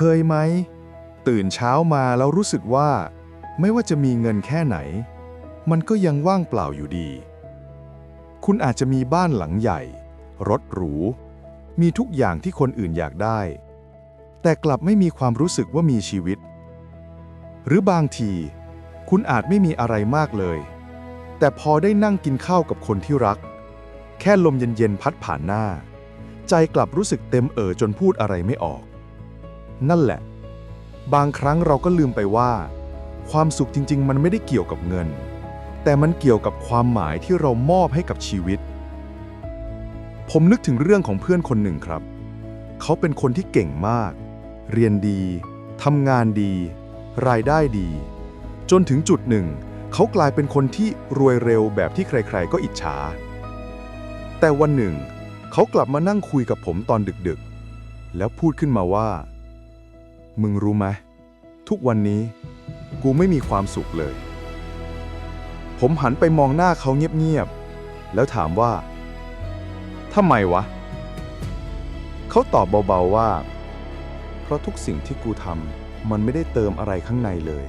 เคยไหม ตื่นเช้ามาแล้วรู้สึกว่า ไม่ว่าจะมีเงินแค่ไหน มันก็ยังว่างเปล่าอยู่ดี คุณอาจจะมีบ้านหลังใหญ่ รถหรู มีทุกอย่างที่คนอื่นอยากได้ แต่กลับไม่มีความรู้สึกว่ามีชีวิต หรือบางที คุณอาจไม่มีอะไรมากเลย แต่พอได้นั่งกินข้าวกับคนที่รัก แค่ลมเย็นๆพัดผ่านหน้า ใจกลับรู้สึกเต็มเอ่อจนพูดอะไรไม่ออก นั่นแหละ บางครั้งเราก็ลืมไปว่า ความสุขจริง ๆ มันไม่ได้เกี่ยวกับเงิน แต่มันเกี่ยวกับความหมายที่เรามอบให้กับชีวิต ผมนึกถึงเรื่องของเพื่อนคนหนึ่งครับ เขาเป็นคนที่เก่งมาก เรียนดีทำงานดี รายได้ดี จนถึงจุดหนึ่ง เขากลายเป็นคนที่รวยเร็วแบบที่ใคร ๆ ก็อิจฉา แต่วันหนึ่ง เขากลับมานั่งคุยกับผมตอนดึกๆ แล้วพูดขึ้นมาว่า มึงรู้ไหมทุกวันนี้ กูไม่มีความสุขเลย ผมหันไปมองหน้าเขาเงียบๆ แล้วถามว่าทำไมวะ เขาตอบเบาๆว่า เพราะทุกสิ่งที่กูทำมันไม่ได้เติมอะไรข้างในเลย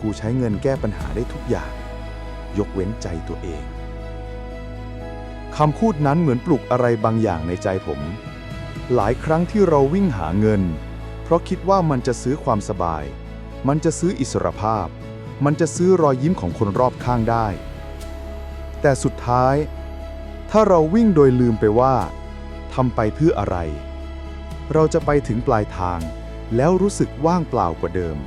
กูใช้เงินแก้ปัญหาได้ทุกอย่าง ยกเว้นใจตัวเองคำพูดนั้นเหมือนปลุกอะไรบางอย่างในใจผม หลายครั้งที่เราวิ่งหาเงิน เพราะคิดว่ามันจะซื้อความสบาย มันจะซื้ออิสรภาพ มันจะซื้อรอยยิ้มของคนรอบข้างได้ แต่สุดท้าย ถ้าเราวิ่งโดยลืมไปว่าทำไปเพื่ออะไร เราจะไปถึงปลายทาง แล้วรู้สึกว่างเปล่ากว่าเดิม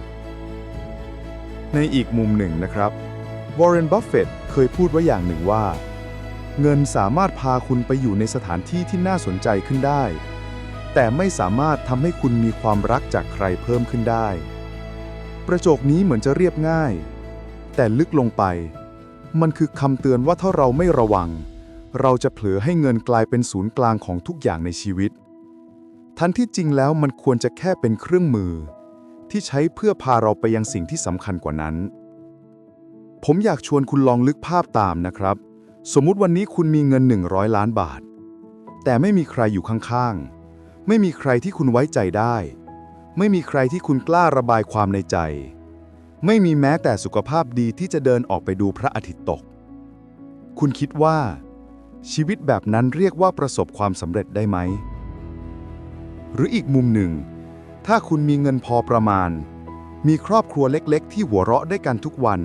ในอีกมุมหนึ่งนะครับวอร์เรนบัฟเฟตเคยพูดไว้อย่างหนึ่งว่า เงินสามารถพาคุณไปอยู่ในสถานที่ที่น่าสนใจขึ้นได้ แต่ไม่สามารถทำให้คุณมีความรักจากใครเพิ่มขึ้นได้ ประโยคนี้เหมือนจะเรียบง่าย แต่ลึกลงไป มันคือคำเตือนว่าถ้าเราไม่ระวัง เราจะเผลอให้เงินกลายเป็นศูนย์กลางของทุกอย่างในชีวิต ทันที่จริงแล้วมันควรจะแค่เป็นเครื่องมือ ที่ใช้เพื่อพาเราไปยังสิ่งที่สำคัญกว่านั้น ผมอยากชวนคุณลองลึกภาพตามนะครับ สมมุติวันนี้คุณมีเงิน 100 ล้านบาท แต่ไม่มีใครอยู่ข้างๆ ไม่มีใครที่คุณไว้ใจได้ ไม่มีใครที่คุณกล้าระบายความในใจ ไม่มีแม้แต่สุขภาพดีที่จะเดินออกไปดูพระอาทิตย์ตก คุณคิดว่า ชีวิตแบบนั้นเรียกว่าประสบความสำเร็จได้ไหม หรืออีกมุมหนึ่ง ถ้าคุณมีเงินพอประมาณ มีครอบครัวเล็กๆ ที่หัวเราะได้วยกันทุกวัน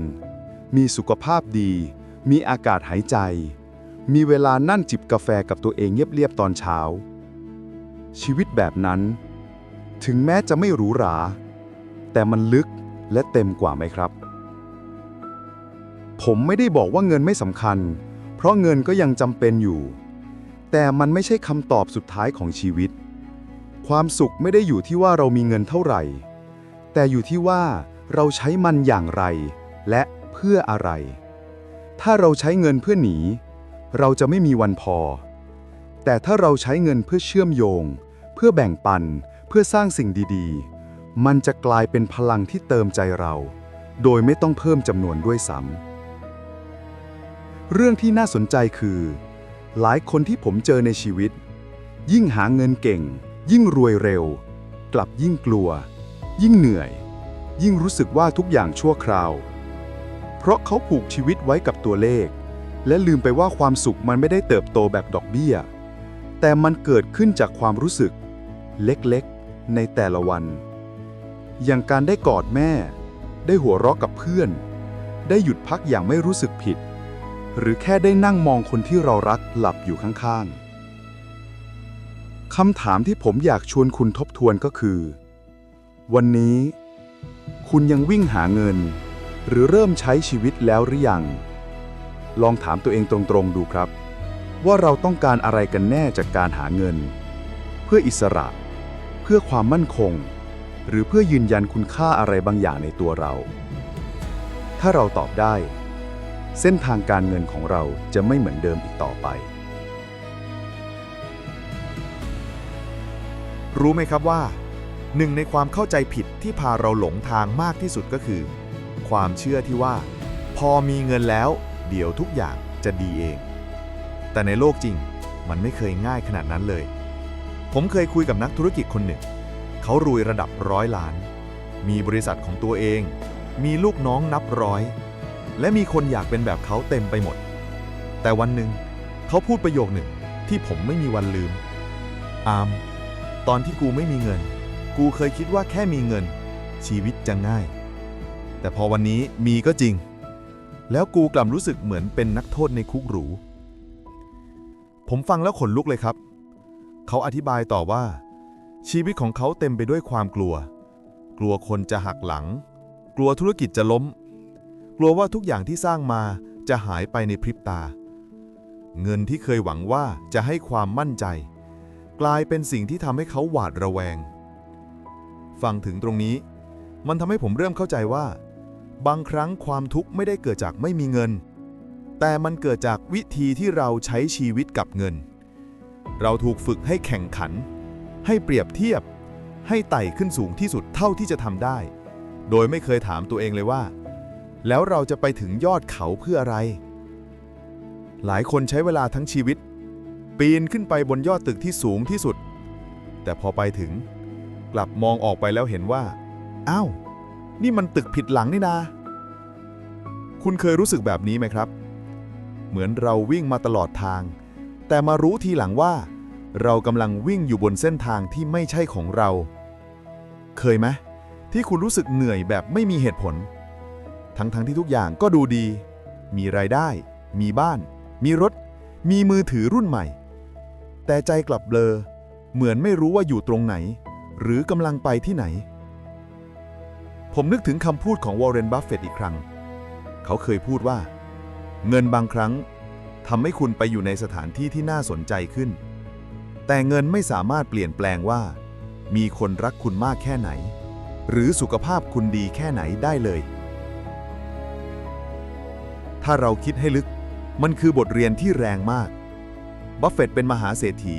มีสุขภาพดี มีอากาศหายใจ มีเวลานั่นจิบกาแฟกับตัวเองเงียบๆตอนเช้า ชีวิตแบบนั้น ถึงแม้จะไม่หรูหรา แต่มันลึกและเต็มกว่าไหมครับ ผมไม่ได้บอกว่าเงินไม่สำคัญ เพราะเงินก็ยังจำเป็นอยู่ แต่มันไม่ใช่คำตอบสุดท้ายของชีวิต ความสุขไม่ได้อยู่ที่ว่าเรามีเงินเท่าไหร่ แต่อยู่ที่ว่าเราใช้มันอย่างไร และเพื่ออะไร ถ้าเราใช้เงินเพื่อหนี เราจะไม่มีวันพอ แต่ถ้าเราใช้เงินเพื่อเชื่อมโยง เพื่อแบ่งปัน เพื่อสร้างสิ่งดีๆ มันจะกลายเป็นพลังที่เติมใจเรา โดยไม่ต้องเพิ่มจำนวนด้วยซ้ำเรื่องที่น่าสนใจคือ หลายคนที่ผมเจอในชีวิต ยิ่งหาเงินเก่ง ยิ่งรวยเร็ว กลับยิ่งกลัว ยิ่งเหนื่อย ยิ่งรู้สึกว่าทุกอย่างชั่วคราว เพราะเขาผูกชีวิตไว้กับตัวเลข และลืมไปว่าความสุขมันไม่ได้เติบโตแบบดอกเบี้ย แต่มันเกิดขึ้นจากความรู้สึก เล็กๆ ในแต่ละวัน อย่างการได้กอดแม่ ได้หัวเราะกับเพื่อน ได้หยุดพักอย่างไม่รู้สึกผิด หรือแค่ได้นั่งมองคนที่เรารักหลับอยู่ข้างๆคำถามที่ผมอยากชวนคุณทบทวนก็คือ วันนี้ คุณยังวิ่งหาเงิน หรือเริ่มใช้ชีวิตแล้วหรือยัง ลองถามตัวเองตรงๆดูครับ ว่าเราต้องการอะไรกันแน่จากการหาเงิน เพื่ออิสระ เพื่อความมั่นคง หรือเพื่อยืนยันคุณค่าอะไรบางอย่างในตัวเรา ถ้าเราตอบได้ เส้นทางการเงินของเราจะไม่เหมือนเดิมอีกต่อไป รู้ไหมครับว่า หนึ่งในความเข้าใจผิดที่พาเราหลงทางมากที่สุดก็คือ ความเชื่อที่ว่า พอมีเงินแล้ว เดี๋ยวทุกอย่างจะดีเอง แต่ในโลกจริง มันไม่เคยง่ายขนาดนั้นเลย ผมเคยคุยกับนักธุรกิจคนหนึ่ง เขารวยระดับร้อยล้าน มีบริษัทของตัวเอง มีลูกน้องนับร้อย และมีคนอยากเป็นแบบเขาเต็มไปหมด แต่วันหนึ่ง เขาพูดประโยคหนึ่งที่ผมไม่มีวันลืม อาม ตอนที่กูไม่มีเงิน กูเคยคิดว่าแค่มีเงิน ชีวิตจะง่าย แต่พอวันนี้มีก็จริง แล้วกูกลับรู้สึกเหมือนเป็นนักโทษในคุกหรู ผมฟังแล้วขนลุกเลยครับ เขาอธิบายต่อว่า ชีวิตของเขาเต็มไปด้วยความกลัว กลัวคนจะหักหลัง กลัวธุรกิจจะล้ม กลัวว่าทุกอย่างที่สร้างมาจะหายไปในพริบตา เงินที่เคยหวังว่าจะให้ความมั่นใจ กลายเป็นสิ่งที่ทำให้เขาหวาดระแวง ฟังถึงตรงนี้ มันทำให้ผมเริ่มเข้าใจว่า บางครั้งความทุกข์ไม่ได้เกิดจากไม่มีเงิน แต่มันเกิดจากวิธีที่เราใช้ชีวิตกับเงิน เราถูกฝึกให้แข่งขัน ให้เปรียบเทียบ ให้ไต่ขึ้นสูงที่สุดเท่าที่จะทำได้ โดยไม่เคยถามตัวเองเลยว่า แล้วเราจะไปถึงยอดเขาเพื่ออะไร หลายคนใช้เวลาทั้งชีวิต ปีนขึ้นไปบนยอดตึกที่สูงที่สุด แต่พอไปถึง กลับมองออกไปแล้วเห็นว่าอ้าวนี่มันตึกผิดหลังนี่นา คุณเคยรู้สึกแบบนี้ไหมครับ เหมือนเราวิ่งมาตลอดทาง แต่มารู้ทีหลังว่า เรากำลังวิ่งอยู่บนเส้นทางที่ไม่ใช่ของเรา เคยไหมที่คุณรู้สึกเหนื่อยแบบไม่มีเหตุผล ทั้งๆทที่ทุกอย่างก็ดูดี มีรายได้ มีบ้าน มีรถ มีมือถือรุ่นใหม่ แต่ใจกลับเบลอ เหมือนไม่รู้ว่าอยู่ตรงไหน หรือกำลังไปที่ไหน ผมนึกถึงคำพูดของวอร์เรน บัฟเฟตต์อีกครั้ง เขาเคยพูดว่า เงินบางครั้งทำให้คุณไปอยู่ในสถานที่ที่น่าสนใจขึ้น แต่เงินไม่สามารถเปลี่ยนแปลงว่า มีคนรักคุณมากแค่ไหน หรือสุขภาพคุณดีแค่ไหนได้เลย ถ้าเราคิดให้ลึก มันคือบทเรียนที่แรงมาก บัฟเฟตต์เป็นมหาเศรษฐี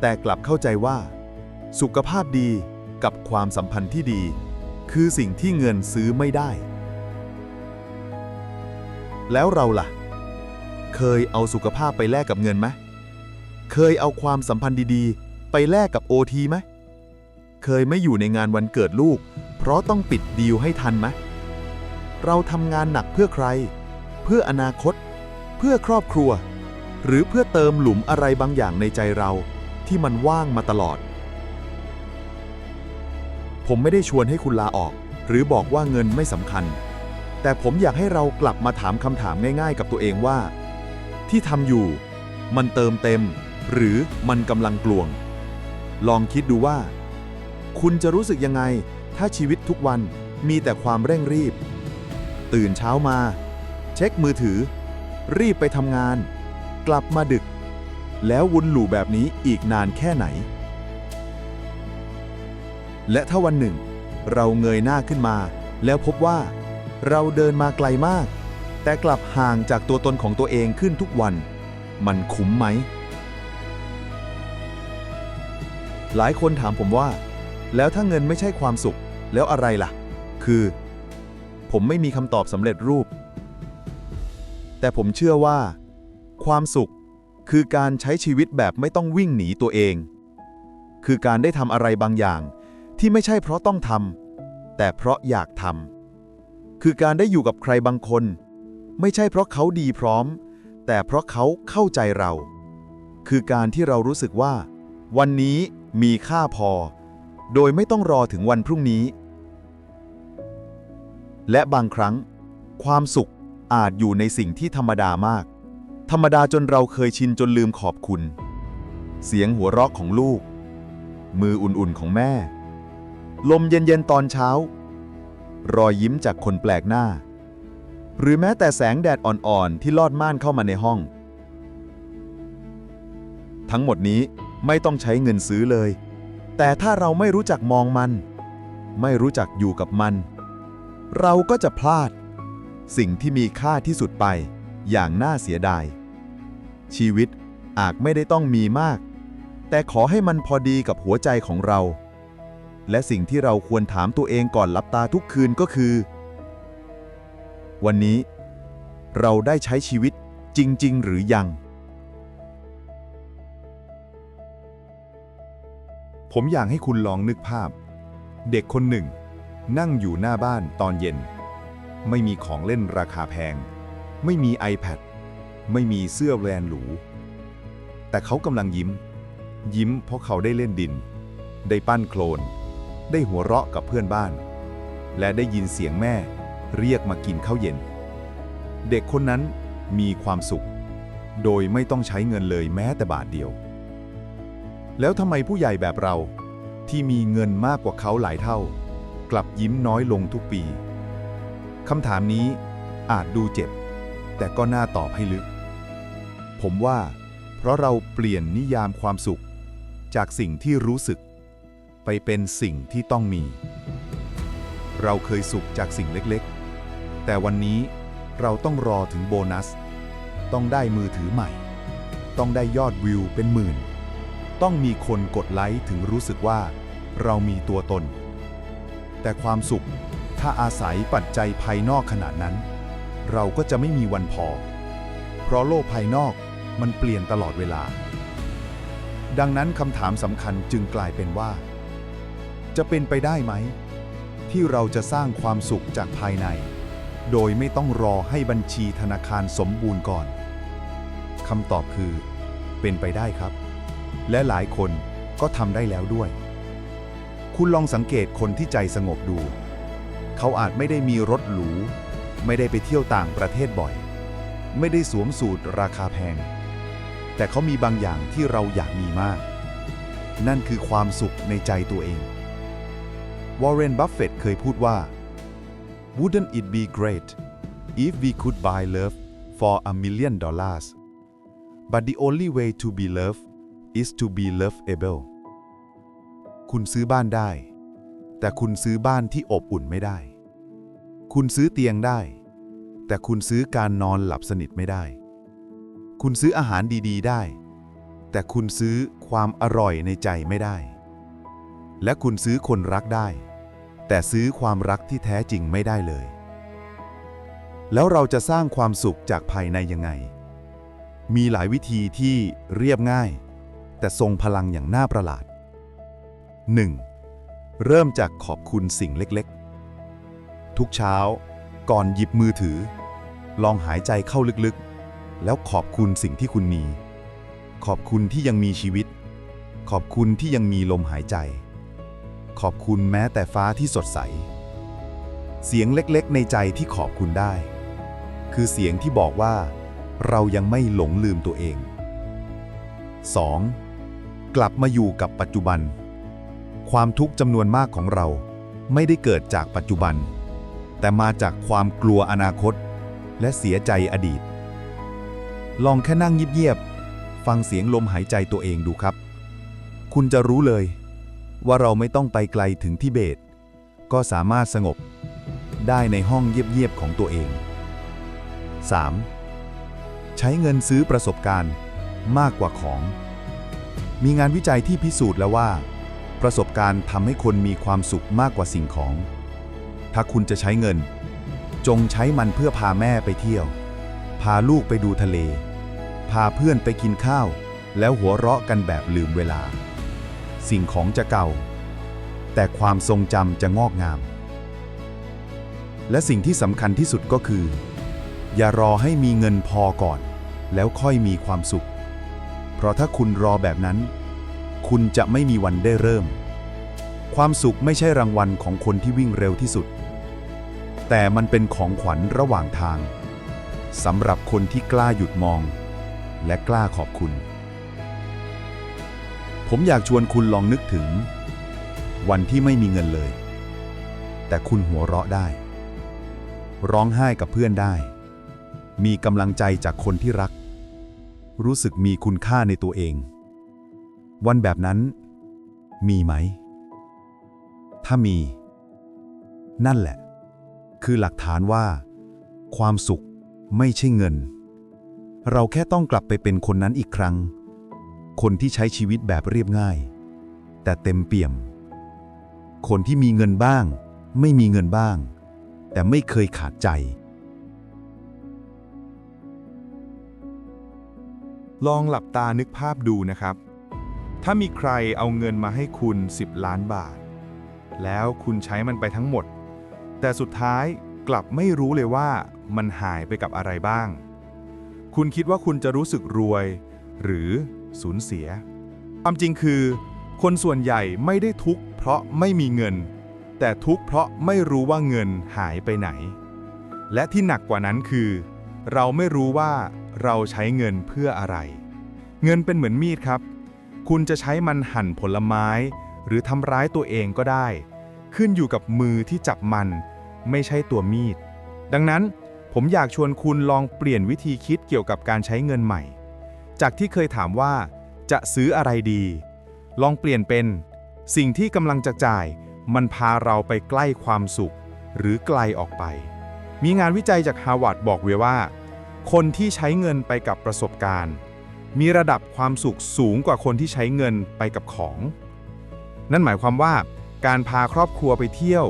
แต่กลับเข้าใจว่า สุขภาพดีกับความสัมพันธ์ที่ดี คือสิ่งที่เงินซื้อไม่ได้ แล้วเราล่ะ เคยเอาสุขภาพไปแลกกับเงินไหมเคยเอาความสัมพันธ์ดีๆ ไปแลกกับโอทีไหมเคยไม่อยู่ในงานวันเกิดลูก เพราะต้องปิดดีลให้ทันไหมเราทำงานหนักเพื่อใคร เพื่ออนาคต เพื่อครอบครัว หรือเพื่อเติมหลุมอะไรบางอย่างในใจเราที่มันว่างมาตลอด ผมไม่ได้ชวนให้คุณลาออก หรือบอกว่าเงินไม่สำคัญ แต่ผมอยากให้เรากลับมาถามคำถามง่ายๆ กับตัวเองว่า ที่ทำอยู่ มันเติมเต็ม หรือมันกำลังกลวง ลองคิดดูว่า คุณจะรู้สึกยังไง ถ้าชีวิตทุกวันมีแต่ความเร่งรีบ ตื่นเช้ามา เช็คมือถือ รีบไปทำงาน กลับมาดึก แล้ววนหลู่แบบนี้อีกนานแค่ไหน และถ้าวันหนึ่ง เราเงยหน้าขึ้นมา แล้วพบว่า เราเดินมาไกลมาก แต่กลับห่างจากตัวตนของตัวเองขึ้นทุกวัน มันคุ้มไหม หลายคนถามผมว่า แล้วถ้าเงินไม่ใช่ความสุข แล้วอะไรล่ะ คือ ผมไม่มีคำตอบสำเร็จรูป แต่ผมเชื่อว่า ความสุขคือการใช้ชีวิตแบบไม่ต้องวิ่งหนีตัวเอง คือการได้ทำอะไรบางอย่าง ที่ไม่ใช่เพราะต้องทำแต่เพราะอยากทำ คือการได้อยู่กับใครบางคน ไม่ใช่เพราะเขาดีพร้อม แต่เพราะเขาเข้าใจเรา คือการที่เรารู้สึกว่า วันนี้มีค่าพอ โดยไม่ต้องรอถึงวันพรุ่งนี้ และบางครั้ง ความสุขอาจอยู่ในสิ่งที่ธรรมดามาก ธรรมดาจนเราเคยชินจนลืมขอบคุณ เสียงหัวเราะของลูก มืออุ่นๆของแม่ ลมเย็นๆตอนเช้า รอยยิ้มจากคนแปลกหน้า หรือแม้แต่แสงแดดอ่อนๆ ที่ลอดม่านเข้ามาในห้อง ทั้งหมดนี้ไม่ต้องใช้เงินซื้อเลย แต่ถ้าเราไม่รู้จักมองมัน ไม่รู้จักอยู่กับมัน เราก็จะพลาด สิ่งที่มีค่าที่สุดไป อย่างน่าเสียดาย ชีวิตอาจไม่ได้ต้องมีมาก แต่ขอให้มันพอดีกับหัวใจของเรา และสิ่งที่เราควรถามตัวเองก่อนหลับตาทุกคืนก็คือ วันนี้ เราได้ใช้ชีวิตจริง ๆ หรือยัง ผมอยากให้คุณลองนึกภาพ เด็กคนหนึ่ง นั่งอยู่หน้าบ้านตอนเย็น ไม่มีของเล่นราคาแพง ไม่มี iPad ไม่มีเสื้อแบรนด์หรู แต่เขากำลังยิ้ม ยิ้มเพราะเขาได้เล่นดิน ได้ปั้นโคลน ได้หัวเราะกับเพื่อนบ้าน และได้ยินเสียงแม่ เรียกมากินข้าวเย็น เด็กคนนั้นมีความสุข โดยไม่ต้องใช้เงินเลยแม้แต่บาทเดียว แล้วทำไมผู้ใหญ่แบบเราที่มีเงินมากกว่าเขาหลายเท่า กลับยิ้มน้อยลงทุกปีคำถามนี้อาจดูเจ็บ แต่ก็น่าตอบให้ลึก ผมว่า เพราะเราเปลี่ยนนิยามความสุข จากสิ่งที่รู้สึก ไปเป็นสิ่งที่ต้องมี เราเคยสุขจากสิ่งเล็กๆ แต่วันนี้เราต้องรอถึงโบนัส ต้องได้มือถือใหม่ ต้องได้ยอดวิวเป็นหมื่น ต้องมีคนกดไลค์ถึงรู้สึกว่า เรามีตัวตน แต่ความสุขถ้าอาศัยปัจจัยภายนอกขนาดนั้น เราก็จะไม่มีวันพอ เพราะโลกภายนอกมันเปลี่ยนตลอดเวลา ดังนั้นคำถามสำคัญจึงกลายเป็นว่า จะเป็นไปได้ไหม ที่เราจะสร้างความสุขจากภายใน โดยไม่ต้องรอให้บัญชีธนาคารสมบูรณ์ก่อนคำตอบคือ เป็นไปได้ครับ และหลายคนก็ทำได้แล้วด้วย คุณลองสังเกตคนที่ใจสงบดู เขาอาจไม่ได้มีรถหรู ไม่ได้ไปเที่ยวต่างประเทศบ่อย ไม่ได้สวมสูตรราคาแพง แต่เขามีบางอย่างที่เราอยากมีมาก นั่นคือความสุขในใจตัวเอง วอร์เรน บัฟเฟตเคยพูดว่า Wouldn't it be great if we could buy love for a million dollars but the only way to be loved is to be loveable คุณซื้อบ้านได้ แต่คุณซื้อบ้านที่อบอุ่นไม่ได้ คุณซื้อเตียงได้ แต่คุณซื้อการนอนหลับสนิทไม่ได้ คุณซื้ออาหารดีๆ ได้ แต่คุณซื้อความอร่อยในใจไม่ได้ และคุณซื้อคนรักได้ แต่ซื้อความรักที่แท้จริงไม่ได้เลย แล้วเราจะสร้างความสุขจากภายในยังไง มีหลายวิธีที่เรียบง่าย แต่ทรงพลังอย่างน่าประหลาด 1. เริ่มจากขอบคุณสิ่งเล็กๆ ทุกเช้า ก่อนหยิบมือถือ ลองหายใจเข้าลึกๆ แล้วขอบคุณสิ่งที่คุณมี ขอบคุณที่ยังมีชีวิต ขอบคุณที่ยังมีลมหายใจ ขอบคุณแม้แต่ฟ้าที่สดใส เสียงเล็กๆในใจที่ขอบคุณได้ คือเสียงที่บอกว่า เรายังไม่หลงลืมตัวเอง 2. กลับมาอยู่กับปัจจุบัน ความทุกข์จำนวนมากของเรา ไม่ได้เกิดจากปัจจุบัน แต่มาจากความกลัวอนาคต และเสียใจอดีต ลองแค่นั่งเงียบๆฟังเสียงลมหายใจตัวเองดูครับ คุณจะรู้เลย ว่าเราไม่ต้องไปไกลถึงทิเบต ก็สามารถสงบได้ในห้องเงียบๆของตัวเอง 3. ใช้เงินซื้อประสบการณ์มากกว่าของ มีงานวิจัยที่พิสูจน์แล้วว่า ประสบการณ์ทำให้คนมีความสุขมากกว่าสิ่งของ ถ้าคุณจะใช้เงิน จงใช้มันเพื่อพาแม่ไปเที่ยว พาลูกไปดูทะเล พาเพื่อนไปกินข้าว แล้วหัวเราะกันแบบลืมเวลา สิ่งของจะเก่า แต่ความทรงจำจะงอกงาม และสิ่งที่สำคัญที่สุดก็คือ อย่ารอให้มีเงินพอก่อน แล้วค่อยมีความสุข เพราะถ้าคุณรอแบบนั้น คุณจะไม่มีวันได้เริ่ม ความสุขไม่ใช่รางวัลของคนที่วิ่งเร็วที่สุด แต่มันเป็นของขวัญระหว่างทางสำหรับคนที่กล้าหยุดมอง และกล้าขอบคุณ ผมอยากชวนคุณลองนึกถึง วันที่ไม่มีเงินเลย แต่คุณหัวเราะได้ ร้องไห้กับเพื่อนได้ มีกำลังใจจากคนที่รัก รู้สึกมีคุณค่าในตัวเอง วันแบบนั้น มีไหม ถ้ามี นั่นแหละ คือหลักฐานว่า ความสุขไม่ใช่เงิน เราแค่ต้องกลับไปเป็นคนนั้นอีกครั้ง คนที่ใช้ชีวิตแบบเรียบง่าย แต่เต็มเปี่ยม คนที่มีเงินบ้าง ไม่มีเงินบ้าง แต่ไม่เคยขาดใจ ลองหลับตานึกภาพดูนะครับ ถ้ามีใครเอาเงินมาให้คุณ 10 ล้านบาท แล้วคุณใช้มันไปทั้งหมด แต่สุดท้ายกลับไม่รู้เลยว่ามันหายไปกับอะไรบ้าง คุณคิดว่าคุณจะรู้สึกรวย หรือ สูญเสีย ความจริงคือ คนส่วนใหญ่ไม่ได้ทุกข์เพราะไม่มีเงิน แต่ทุกข์เพราะไม่รู้ว่าเงินหายไปไหน และที่หนักกว่านั้นคือ เราไม่รู้ว่าเราใช้เงินเพื่ออะไร เงินเป็นเหมือนมีดครับ คุณจะใช้มันหั่นผลไม้ หรือทำร้ายตัวเองก็ได้ ขึ้นอยู่กับมือที่จับมัน ไม่ใช่ตัวมีด ดังนั้นผมอยากชวนคุณลองเปลี่ยนวิธีคิดเกี่ยวกับการใช้เงินใหม่ จากที่เคยถามว่า จะซื้ออะไรดี ลองเปลี่ยนเป็น สิ่งที่กำลังจะจ่าย มันพาเราไปใกล้ความสุข หรือไกลออกไป มีงานวิจัยจากฮาวาดบอกไว้ว่า คนที่ใช้เงินไปกับประสบการณ์ มีระดับความสุขสูงกว่าคนที่ใช้เงินไปกับของ นั่นหมายความว่า การพาครอบครัวไปเที่ยว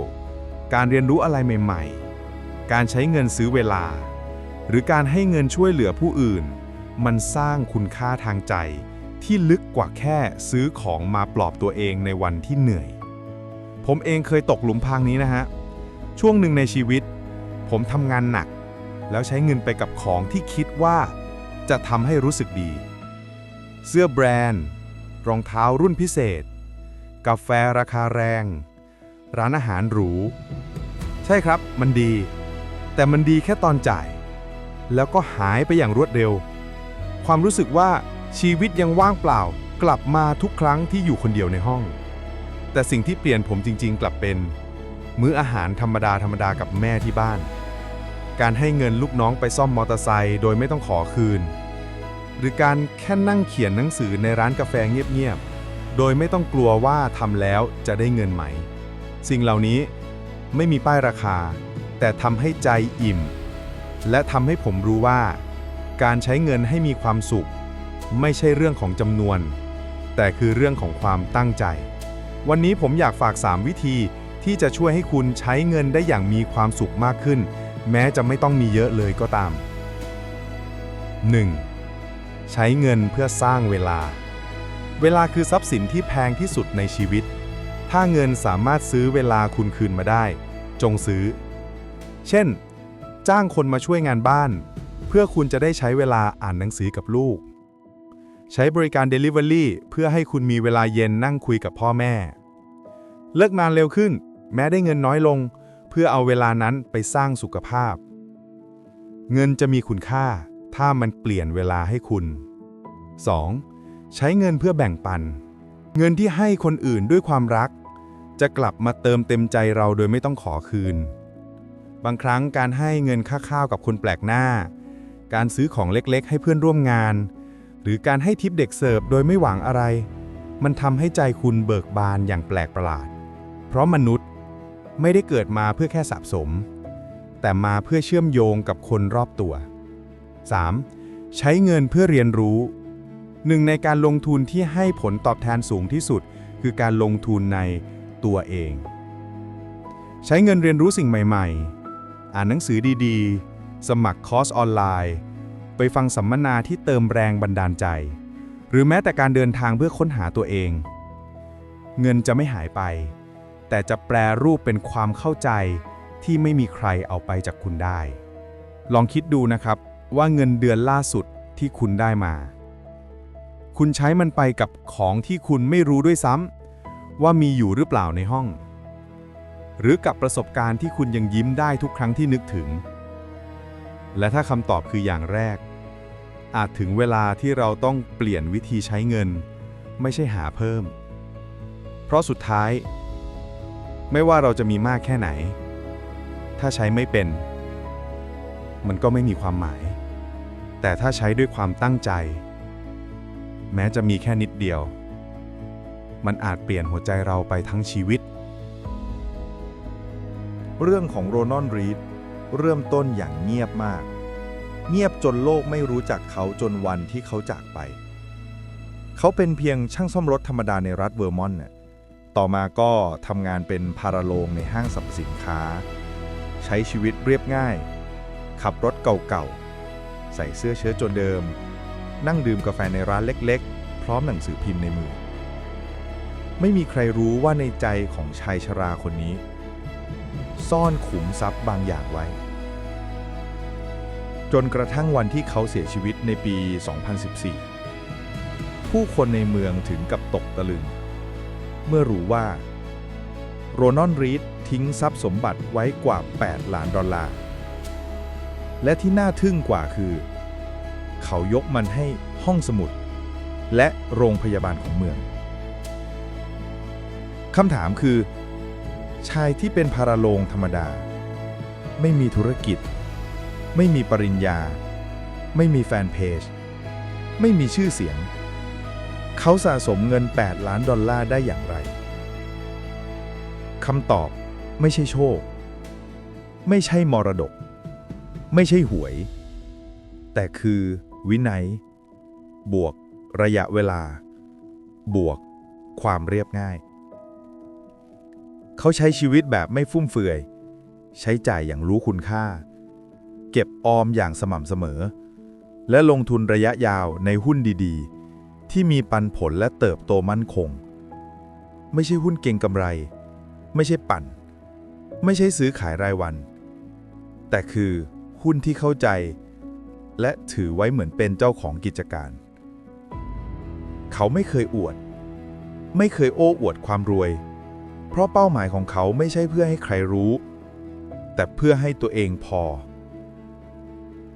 การเรียนรู้อะไรใหม่ ๆ การใช้เงินซื้อเวลา หรือการให้เงินช่วยเหลือผู้อื่น มันสร้างคุณค่าทางใจ ที่ลึกกว่าแค่ซื้อของมาปลอบตัวเองในวันที่เหนื่อย ผมเองเคยตกหลุมพรางนี้นะฮะ ช่วงหนึ่งในชีวิต ผมทำงานหนัก แล้วใช้เงินไปกับของที่คิดว่า จะทำให้รู้สึกดี เสื้อแบรนด์ รองเท้ารุ่นพิเศษ กาแฟราคาแรง ร้านอาหารหรู ใช่ครับมันดี แต่มันดีแค่ตอนจ่ายแล้วก็หายไปอย่างรวดเร็ว ความรู้สึกว่าชีวิตยังว่างเปล่า กลับมาทุกครั้งที่อยู่คนเดียวในห้อง แต่สิ่งที่เปลี่ยนผมจริง ๆ กลับเป็น มื้ออาหารธรรมดาธรรมดากับแม่ที่บ้าน การให้เงินลูกน้องไปซ่อมมอเตอร์ไซค์โดยไม่ต้องขอคืน หรือการแค่นั่งเขียนหนังสือในร้านกาแฟเงียบๆโดยไม่ต้องกลัวว่าทำแล้วจะได้เงินไหม สิ่งเหล่านี้ไม่มีป้ายราคา แต่ทำให้ใจอิ่ม และทำให้ผมรู้ว่า การใช้เงินให้มีความสุข ไม่ใช่เรื่องของจำนวน แต่คือเรื่องของความตั้งใจ วันนี้ผมอยากฝาก 3 วิธีที่จะช่วยให้คุณใช้เงินได้อย่างมีความสุขมากขึ้น แม้จะไม่ต้องมีเยอะเลยก็ตาม 1. ใช้เงินเพื่อสร้างเวลา เวลาคือทรัพย์สินที่แพงที่สุดในชีวิต ถ้าเงินสามารถซื้อเวลาคุณคืนมาได้ จงซื้อ เช่น จ้างคนมาช่วยงานบ้าน เพื่อคุณจะได้ใช้เวลาอ่านหนังสือกับลูก ใช้บริการ Delivery เพื่อให้คุณมีเวลาเย็นนั่งคุยกับพ่อแม่ เลิกงานเร็วขึ้น แม้ได้เงินน้อยลง เพื่อเอาเวลานั้นไปสร้างสุขภาพ เงินจะมีคุณค่า ถ้ามันเปลี่ยนเวลาให้คุณ 2. ใช้เงินเพื่อแบ่งปัน เงินที่ให้คนอื่นด้วยความรัก จะกลับมาเติมเต็มใจเราโดยไม่ต้องขอคืน บางครั้งการให้เงินค่าข้าวกับคนแปลกหน้า การซื้อของเล็กๆ ให้เพื่อนร่วมงาน หรือการให้ทิปเด็กเสิร์ฟโดยไม่หวังอะไร มันทำให้ใจคุณเบิกบานอย่างแปลกประหลาด เพราะมนุษย์ไม่ได้เกิดมาเพื่อแค่สะสม แต่มาเพื่อเชื่อมโยงกับคนรอบตัว 3. ใช้เงินเพื่อเรียนรู้ หนึ่งในการลงทุนที่ให้ผลตอบแทนสูงที่สุด คือการลงทุนในตัวเอง ใช้เงินเรียนรู้สิ่งใหม่ ๆ อ่านหนังสือดีๆ สมัครคอร์สออนไลน์ ไปฟังสัมมนาที่เติมแรงบันดาลใจ หรือแม้แต่การเดินทางเพื่อค้นหาตัวเอง เงินจะไม่หายไป แต่จะแปลรูปเป็นความเข้าใจที่ไม่มีใครเอาไปจากคุณได้ ลองคิดดูนะครับว่าเงินเดือนล่าสุดที่คุณได้มา คุณใช้มันไปกับของที่คุณไม่รู้ด้วยซ้ำว่ามีอยู่หรือเปล่าในห้อง หรือกับประสบการณ์ที่คุณยังยิ้มได้ทุกครั้งที่นึกถึง และถ้าคำตอบคืออย่างแรก อาจถึงเวลาที่เราต้องเปลี่ยนวิธีใช้เงิน ไม่ใช่หาเพิ่ม เพราะสุดท้าย ไม่ว่าเราจะมีมากแค่ไหน ถ้าใช้ไม่เป็น มันก็ไม่มีความหมาย แต่ถ้าใช้ด้วยความตั้งใจ แม้จะมีแค่นิดเดียว มันอาจเปลี่ยนหัวใจเราไปทั้งชีวิต เรื่องของโรนอนรีด เริ่มต้นอย่างเงียบมาก เงียบจนโลกไม่รู้จักเขาจนวันที่เขาจากไป เขาเป็นเพียงช่างซ่อมรถธรรมดาในรัฐเวอร์มอนต์น่ะต่อมาก็ทำงานเป็นพาราโลงในห้างสรรพสินค้า ใช้ชีวิตเรียบง่าย ขับรถเก่าๆ ใส่เสื้อเชิ้ตจนเดิม นั่งดื่มกาแฟในร้านเล็กๆ พร้อมหนังสือพิมพ์ในมือ ไม่มีใครรู้ว่าในใจของชายชราคนนี้ ซ่อนขุมทรัพย์บางอย่างไว้ จนกระทั่งวันที่เขาเสียชีวิตในปี 2014 ผู้คนในเมืองถึงกับตกตะลึง เมื่อรู้ว่า โรนอนรีดทิ้งทรัพย์สมบัติไว้กว่า 8 ล้านดอลลาร์ และที่น่าทึ่งกว่าคือ เขายกมันให้ห้องสมุด และโรงพยาบาลของเมืองคำถามคือ ชายที่เป็นพาราโลงธรรมดา ไม่มีธุรกิจ ไม่มีปริญญา ไม่มีแฟนเพจ ไม่มีชื่อเสียง เขาสะสมเงิน 8 ล้านดอลลาร์ได้อย่างไรคำตอบไม่ใช่โชค ไม่ใช่มรดก ไม่ใช่หวย แต่คือวินัย บวกระยะเวลา บวกความเรียบง่าย เขาใช้ชีวิตแบบไม่ฟุ่มเฟือย ใช้จ่ายอย่างรู้คุณค่า เก็บออมอย่างสม่ำเสมอ และลงทุนระยะยาวในหุ้นดีๆ ที่มีปันผลและเติบโตมั่นคง ไม่ใช่หุ้นเก่งกำไร ไม่ใช่ปั่น ไม่ใช่ซื้อขายรายวัน แต่คือหุ้นที่เข้าใจ และถือไว้เหมือนเป็นเจ้าของกิจการ เขาไม่เคยอวด ไม่เคยโอ้อวดความรวย เพราะเป้าหมายของเขาไม่ใช่เพื่อให้ใครรู้ แต่เพื่อให้ตัวเองพอ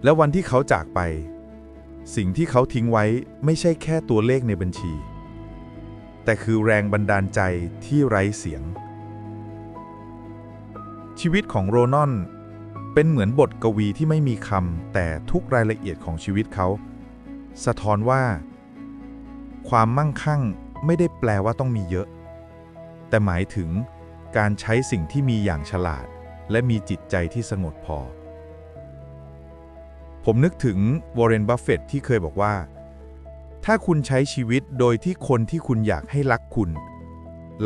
และวันที่เขาจากไป สิ่งที่เขาทิ้งไว้ไม่ใช่แค่ตัวเลขในบัญชี แต่คือแรงบันดาลใจที่ไร้เสียง ชีวิตของโรนอนเป็นเหมือนบทกวีที่ไม่มีคำแต่ทุกรายละเอียดของชีวิตเขา สะท้อนว่า ความมั่งคั่งไม่ได้แปลว่าต้องมีเยอะ แต่หมายถึงการใช้สิ่งที่มีอย่างฉลาด และมีจิตใจที่สงบพอ ผมนึกถึงวอร์เรน บัฟเฟตที่เคยบอกว่า ถ้าคุณใช้ชีวิตโดยที่คนที่คุณอยากให้รักคุณ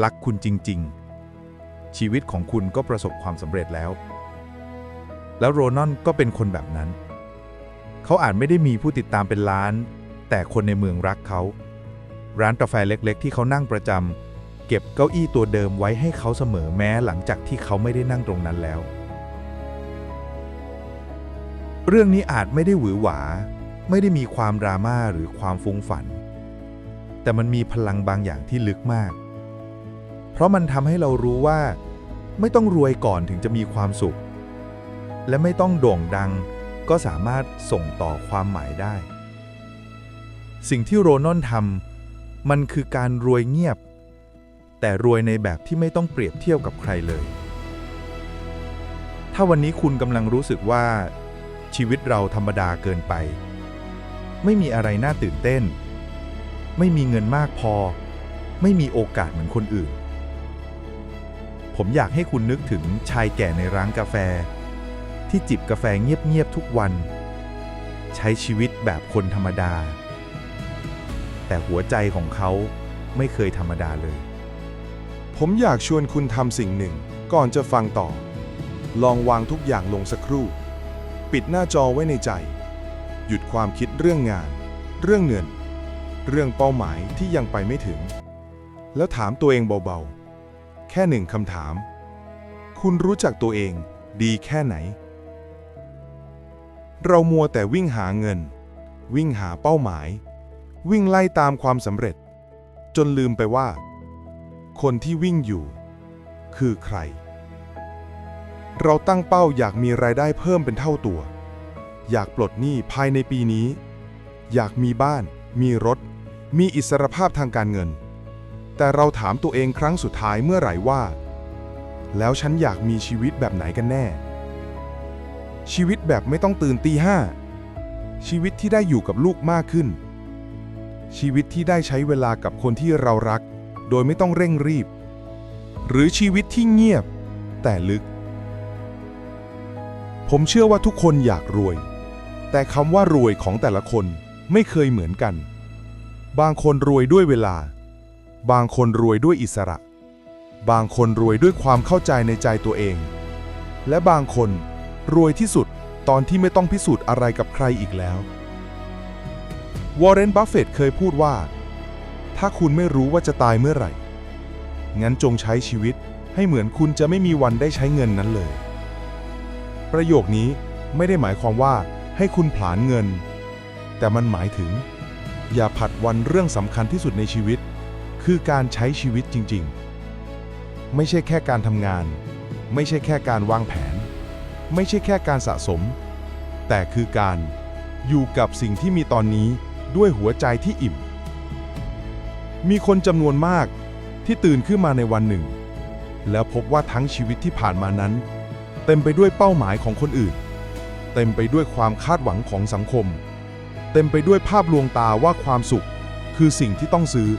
รักคุณจริง ๆ ชีวิตของคุณก็ประสบความสำเร็จแล้ว แล้วโรนอนก็เป็นคนแบบนั้น เขาอาจไม่ได้มีผู้ติดตามเป็นล้าน แต่คนในเมืองรักเขา ร้านกาแฟเล็ก ๆ ที่เขานั่งประจำ เก็บเก้าอี้ตัวเดิมไว้ให้เขาเสมอแม้หลังจากที่เขาไม่ได้นั่งตรงนั้นแล้ว เรื่องนี้อาจไม่ได้หวือหวา ไม่ได้มีความดราม่าหรือความฟุ้งฝัน แต่มันมีพลังบางอย่างที่ลึกมาก เพราะมันทำให้เรารู้ว่า ไม่ต้องรวยก่อนถึงจะมีความสุข และไม่ต้องโด่งดังก็สามารถส่งต่อความหมายได้ สิ่งที่โรนอนทำมันคือการรวยเงียบ แต่รวยในแบบที่ไม่ต้องเปรียบเทียบกับใครเลย ถ้าวันนี้คุณกำลังรู้สึกว่า ชีวิตเราธรรมดาเกินไป ไม่มีอะไรน่าตื่นเต้น ไม่มีเงินมากพอ ไม่มีโอกาสเหมือนคนอื่น ผมอยากให้คุณนึกถึงชายแก่ในร้านกาแฟ ที่จิบกาแฟเงียบๆทุกวัน ใช้ชีวิตแบบคนธรรมดา แต่หัวใจของเขาไม่เคยธรรมดาเลย ผมอยากชวนคุณทำสิ่งหนึ่ง ก่อนจะฟังต่อ ลองวางทุกอย่างลงสักครู่ ปิดหน้าจอไว้ในใจ หยุดความคิดเรื่องงาน เรื่องเงิน เรื่องเป้าหมายที่ยังไปไม่ถึง แล้วถามตัวเองเบาๆ แค่หนึ่งคำถาม คุณรู้จักตัวเองดีแค่ไหน เรามัวแต่วิ่งหาเงิน วิ่งหาเป้าหมาย วิ่งไล่ตามความสำเร็จ จนลืมไปว่า คนที่วิ่งอยู่ คือใคร เราตั้งเป้าอยากมีรายได้เพิ่มเป็นเท่าตัว อยากปลดหนี้ภายในปีนี้ อยากมีบ้าน มีรถ มีอิสรภาพทางการเงิน แต่เราถามตัวเองครั้งสุดท้ายเมื่อไหร่ว่า แล้วฉันอยากมีชีวิตแบบไหนกันแน่ ชีวิตแบบไม่ต้องตื่นตีห้าชีวิตที่ได้อยู่กับลูกมากขึ้น ชีวิตที่ได้ใช้เวลากับคนที่เรารัก โดยไม่ต้องเร่งรีบ หรือชีวิตที่เงียบ แต่ลึก ผมเชื่อว่าทุกคนอยากรวย แต่คำว่ารวยของแต่ละคนไม่เคยเหมือนกัน บางคนรวยด้วยเวลา บางคนรวยด้วยอิสระ บางคนรวยด้วยความเข้าใจในใจตัวเอง และบางคนรวยที่สุดตอนที่ไม่ต้องพิสูจน์อะไรกับใครอีกแล้ว วอร์เรน บัฟเฟตต์เคยพูดว่า ถ้าคุณไม่รู้ว่าจะตายเมื่อไหร่ งั้นจงใช้ชีวิตให้เหมือนคุณจะไม่มีวันได้ใช้เงินนั้นเลย ประโยคนี้ไม่ได้หมายความว่าให้คุณผลาญเงิน แต่มันหมายถึง อย่าผัดวันเรื่องสำคัญที่สุดในชีวิต คือการใช้ชีวิตจริง ๆ ไม่ใช่แค่การทำงาน ไม่ใช่แค่การวางแผน ไม่ใช่แค่การสะสม แต่คือการอยู่กับสิ่งที่มีตอนนี้ด้วยหัวใจที่อิ่ม มีคนจำนวนมากที่ตื่นขึ้นมาในวันหนึ่ง แล้วพบว่าทั้งชีวิตที่ผ่านมานั้น เต็มไปด้วยเป้าหมายของคนอื่น เต็มไปด้วยความคาดหวังของสังคม เต็มไปด้วยภาพลวงตาว่าความสุขคือสิ่งที่ต้องซื้อ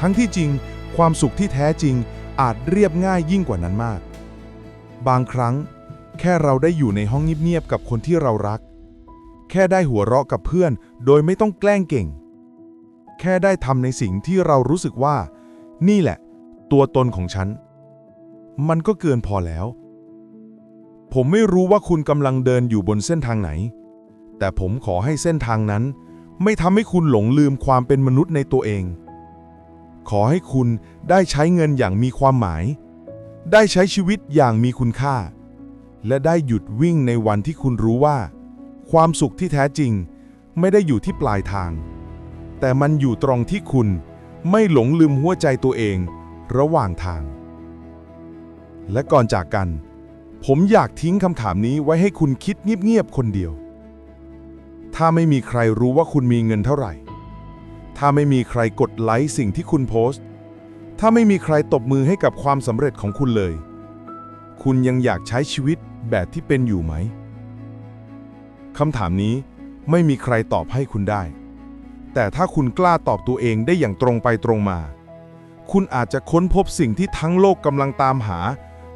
ทั้งที่จริงความสุขที่แท้จริงอาจเรียบง่ายยิ่งกว่านั้นมาก บางครั้ง แค่เราได้อยู่ในห้องเงียบๆกับคนที่เรารัก แค่ได้หัวเราะกับเพื่อน โดยไม่ต้องแกล้งเก่ง แค่ได้ทำในสิ่งที่เรารู้สึกว่า นี่แหละ ตัวตนของฉัน มันก็เกินพอแล้ว ผมไม่รู้ว่าคุณกำลังเดินอยู่บนเส้นทางไหน แต่ผมขอให้เส้นทางนั้น ไม่ทำให้คุณหลงลืมความเป็นมนุษย์ในตัวเอง ขอให้คุณได้ใช้เงินอย่างมีความหมาย ได้ใช้ชีวิตอย่างมีคุณค่า และได้หยุดวิ่งในวันที่คุณรู้ว่า ความสุขที่แท้จริง ไม่ได้อยู่ที่ปลายทาง แต่มันอยู่ตรงที่คุณไม่หลงลืมหัวใจตัวเองระหว่างทาง และก่อนจากกัน ผมอยากทิ้งคำถามนี้ไว้ให้คุณคิดเงียบๆคนเดียว ถ้าไม่มีใครรู้ว่าคุณมีเงินเท่าไหร่ ถ้าไม่มีใครกดไลค์สิ่งที่คุณโพสต์ ถ้าไม่มีใครตบมือให้กับความสำเร็จของคุณเลย คุณยังอยากใช้ชีวิตแบบที่เป็นอยู่ไหมคำถามนี้ไม่มีใครตอบให้คุณได้ แต่ถ้าคุณกล้าตอบตัวเองได้อย่างตรงไปตรงมา คุณอาจจะค้นพบสิ่งที่ทั้งโลกกำลังตามหา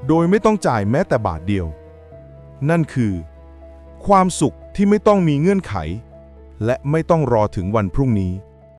โดยไม่ต้องจ่ายแม้แต่บาทเดียว นั่นคือ ความสุขที่ไม่ต้องมีเงื่อนไข และไม่ต้องรอถึงวันพรุ่งนี้